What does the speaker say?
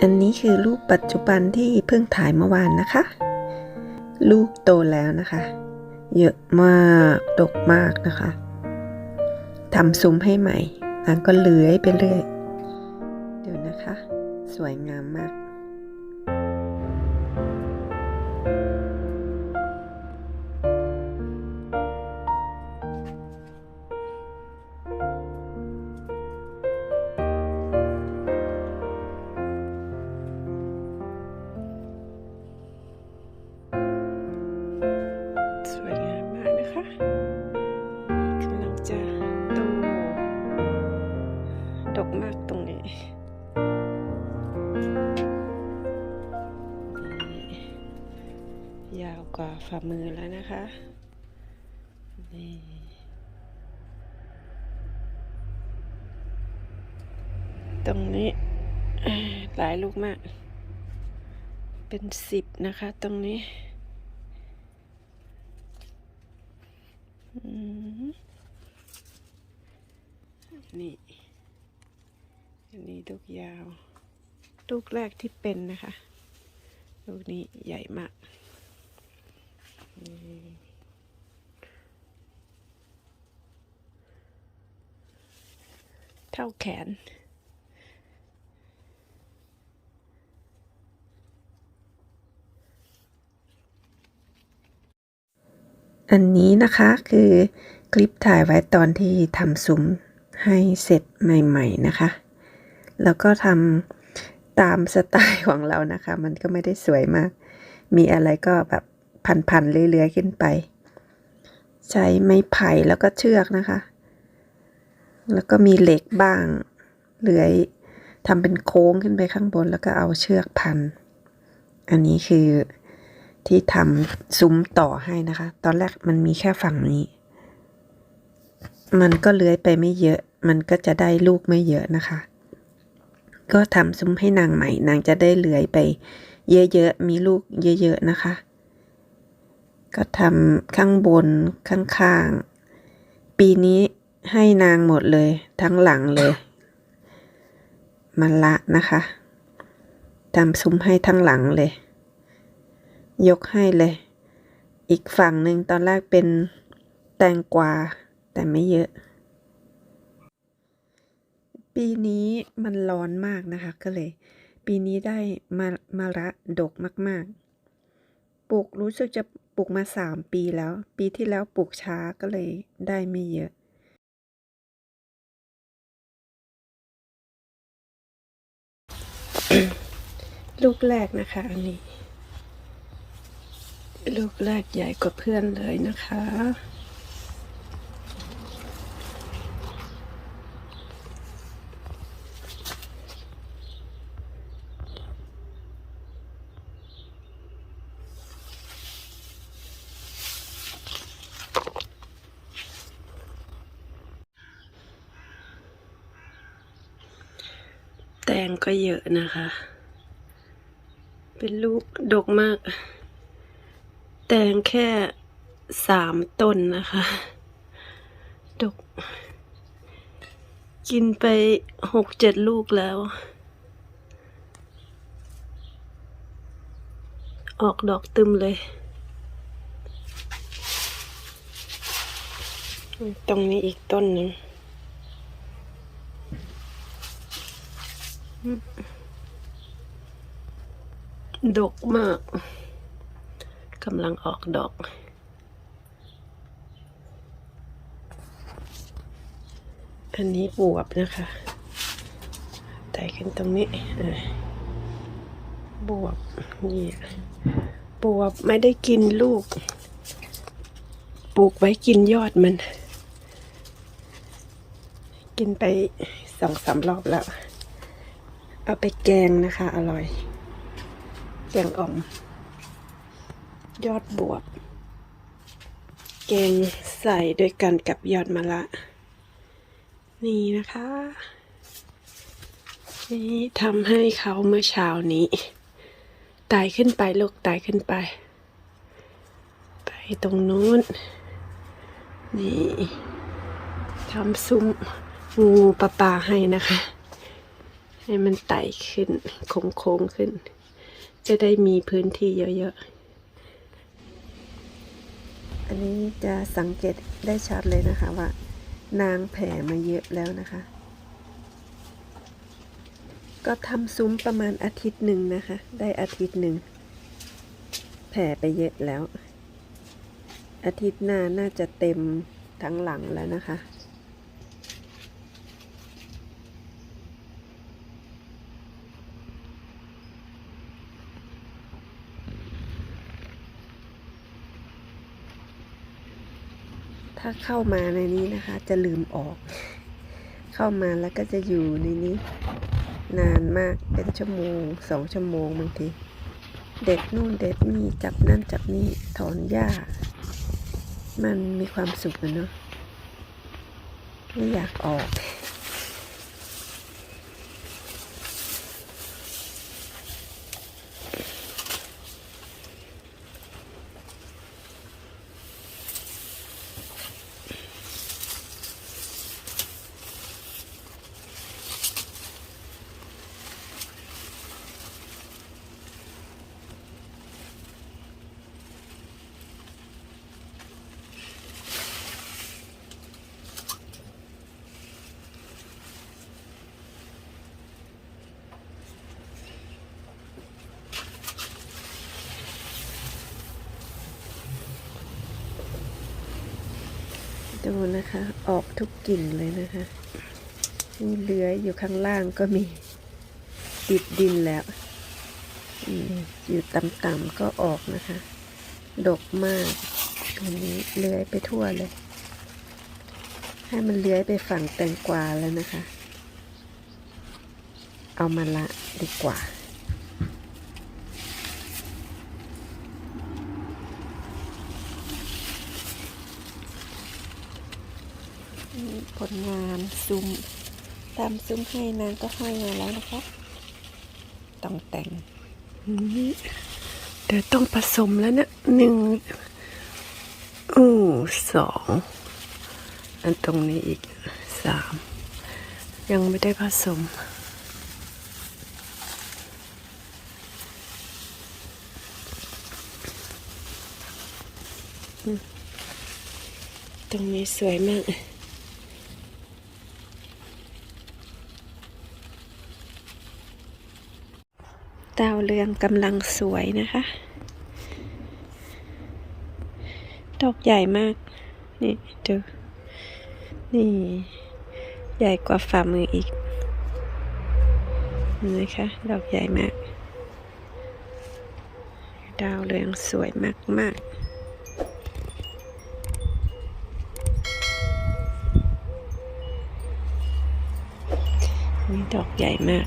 อันนี้คือรูปปัจจุบันที่เพิ่งถ่ายเมื่อวานนะคะ ลูกโตแล้วนะคะ เยอะมากดกมากนะคะทำซุ้มให้ใหม่นางก็เลื้อยไปเรื่อย เดี๋ยวนะคะ สวยงามมาก ยาวกว่าฝ่ามือแล้วนะคะ นี่ตรงนี้หลายลูกมาก เป็นสิบนะคะ ตรงนี้อืมนี่อันนี้ลูกยาว ลูกแรกที่เป็นนะคะ ลูกนี้ใหญ่มาก เท่าแขน อันนี้นะคะคือคลิปถ่ายไว้ตอนที่ทำซุ้มให้เสร็จใหม่ ๆนะคะ แล้วก็ทำตามสไตล์ของเรานะคะ มันก็ไม่ได้สวยมาก มีอะไรก็แบบ พันๆเรื่อยๆขึ้นไป ใช้ไม้ไผ่แล้วก็เชือกนะคะ แล้วก็มีเหล็กบ้างเลื้อยทำเป็นโค้งขึ้นไปข้างบนแล้วก็เอาเชือกพัน อันนี้คือที่ทำซุ้มต่อให้นะคะ ตอนแรกมันมีแค่ฝั่งนี้ มันก็เลื้อยไปไม่เยอะ มันก็จะได้ลูกไม่เยอะนะคะ ก็ทำซุ้มให้นางใหม่ นางจะได้เลื้อยไปเยอะๆ มีลูกเยอะๆนะคะ ก็ทำข้างบนข้างๆ ปีนี้ให้นางหมดเลย ทั้งหลังเลยมาละนะคะทำซุ้มให้ทั้งหลังเลย ยกให้เลย อีกฝั่งหนึ่งตอนแรกเป็นแตงกวา แต่ไม่เยอะ ปีนี้มันร้อนมากนะคะ ก็เลย ปีนี้ได้มามาระดกมาก ๆ ปลูกรู้สึกจะ ปลูกมาสามปีแล้ว ปีที่แล้วปลูกช้าก็เลยได้ไม่เยอะลูกแรกนะคะ อันนี้ ลูกแรกใหญ่กว่าเพื่อนเลยนะคะ แตงก็เยอะนะคะ เป็นลูกดกมาก แตงแค่สามต้นนะคะ ดก กินไปหกเจ็ดลูกแล้ว ออกดอกตึมเลย ตรงนี้อีกต้นหนึ่ง ดกมากกำลังออกดอก อันนี้บวบนะคะไต่ขึ้นตรงนี้บวบนี่บวบไม่ได้กินลูก ปลูกไว้กินยอดมัน กินไปสองสามรอบแล้ว เอาไปแกงนะคะ อร่อย แกงอ่อม ยอดบวบ แกงใส่ด้วยกันกับยอดมะละ นี่นะคะ นี่ทำให้เขาเมื่อเช้านี้ไต่ขึ้นไปลูกไต่ขึ้นไป ไปตรงนู้น นี่ทำซุ้มงูปลาปลาให้นะคะ ให้มันไต่ขึ้นโค้งๆขึ้น จะได้มีพื้นที่เยอะๆ อันนี้จะสังเกตได้ชัดเลยนะคะว่า นางแผ่มาเยอะแล้วนะคะ ก็ทำซุ้มประมาณอาทิตย์หนึ่งนะคะ ได้อาทิตย์หนึ่ง แผ่ไปเยอะแล้ว อาทิตย์หน้าน่าจะเต็มทั้งหลังแล้วนะคะ ถ้าเข้ามาในนี้นะคะ จะลืมออก เข้ามาแล้วก็จะอยู่ในนี้ นานมากเป็นชั่วโมงสองชั่วโมงบางที เด็ดนู่นเด็ดนี่จับนั่นจับนี่ถอนหญ้า มันมีความสุขนะเนาะไม่อยากออก ดูนะคะ ออกทุกกิ่งเลยนะคะมีเลื้อยอยู่ข้างล่างก็มีติดดินแล้วอืมอยู่ต่ำๆก็ออกนะคะ ดกมากอันนี้เลื้อยไปทั่วเลย ให้มันเลื้อยไปฝั่งแตงกวาแล้วนะคะ เอามาละดีกว่า นี่ ผลงานซุ้มตามซุ้มให้นางก็ห้อยมาแล้วนะคะต้องแต่งเดี๋ยวต้องผสมแล้วนะหนึ่งอู้สองอันตรงนี้อีกสามยังไม่ได้ผสมตรงนี้สวยมาก ดาวเรืองกำลังสวยนะคะ ดอกใหญ่มาก นี่ดูนี่ ใหญ่กว่าฝ่ามืออีกนะคะ ดอกใหญ่มาก ดาวเรืองสวยมากมากๆนี่ดอกใหญ่มาก